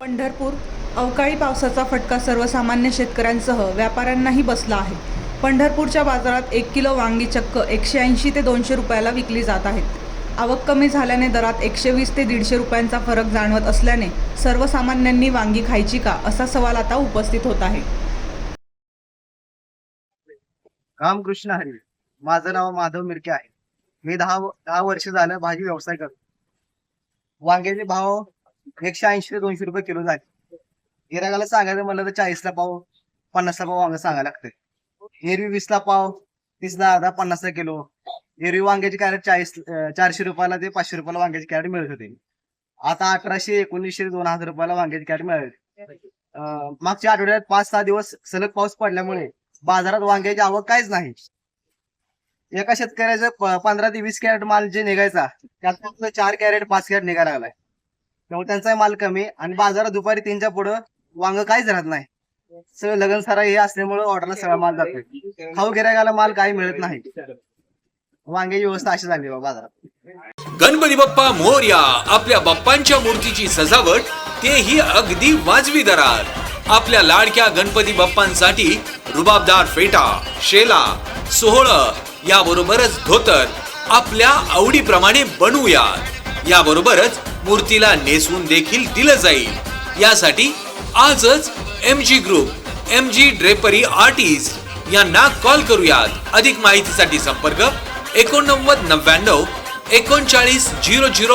पंढरपूर अवकाळी पावसाचा फटका सर्वसामान्य शेतकऱ्यांसह व्यापाऱ्यांनाही बसला आहे. पंढरपूरच्या बाजारात एक किलो वांगी चक्क एकशे ऐंशी ते दोनशे रुपयाला विकली जात आहेत. आवक कमी झाल्याने दरात एकशे वीस ते दीडशे रुपयांचा फरक जाणवत असल्याने सर्वसामान्यांनी वांगी खायची का असा सवाल आता उपस्थित होत आहे. रामकृष्ण हरी माझं नाव माधव मिरके आहे. मी दहा दहा वर्ष झालं भाजी व्यवसाय करतो. वांग्याचे भाव एकशे ऐंशी ते दोनशे रुपये किलो झाले. गिरागाला सांगायचं म्हणलं तर चाळीसला पाव पन्नासला पाव वांग सांगायला लागते एरवी वीसला पाव तीसला अर्धा पन्नासला किलो. एरवी वांग्याची कॅरेट चाळीस चारशे रुपयाला ते पाचशे रुपयाला वांग्याची कॅरेट मिळत होते. आता अकराशे एकोणीसशे दोन हजार रुपयाला वांग्याची कॅरेट मिळाली. मागच्या आठवड्यात पाच सहा दिवस सलग पाऊस पडल्यामुळे बाजारात वांग्याची आवक काहीच नाही. एका शेतकऱ्याचं पंधरा ते वीस कॅरेट माल जे निघायचा त्यात फक्त चार कॅरेट पाच कॅरेट निघायला लागलाय. त्यामुळे त्यांचा माल कमी आणि बाजारात दुपारी तीनच्या पुढं वांग काहीच राहत नाही. सगळं लगन सारा हे असल्यामुळे ऑर्डरला सगळा माल जातो खाऊ गिरायकाला माल काही मिळत नाही. वांग्याची व्यवस्था अशी झाली बाजारात. गणपती बाप्पा मोरया आपल्या बाप्पांच्या मूर्तीची सजावट तेही अगदी वाजवी दरात. आपल्या लाडक्या गणपती बाप्पांसाठी रुबाबदार फेटा शेला सोहळ याबरोबरच धोतर आपल्या आवडीप्रमाणे बनवूयात. याबरोबरच मूर्तीला नेसून देखील दिलं जाईल. यासाठी आजच M G group M G drapery artist यांना कॉल करूयात. अधिक माहितीसाठी संपर्क एकोणनव्वद नव्याण्णव एकोणचाळीस झिरो झिरो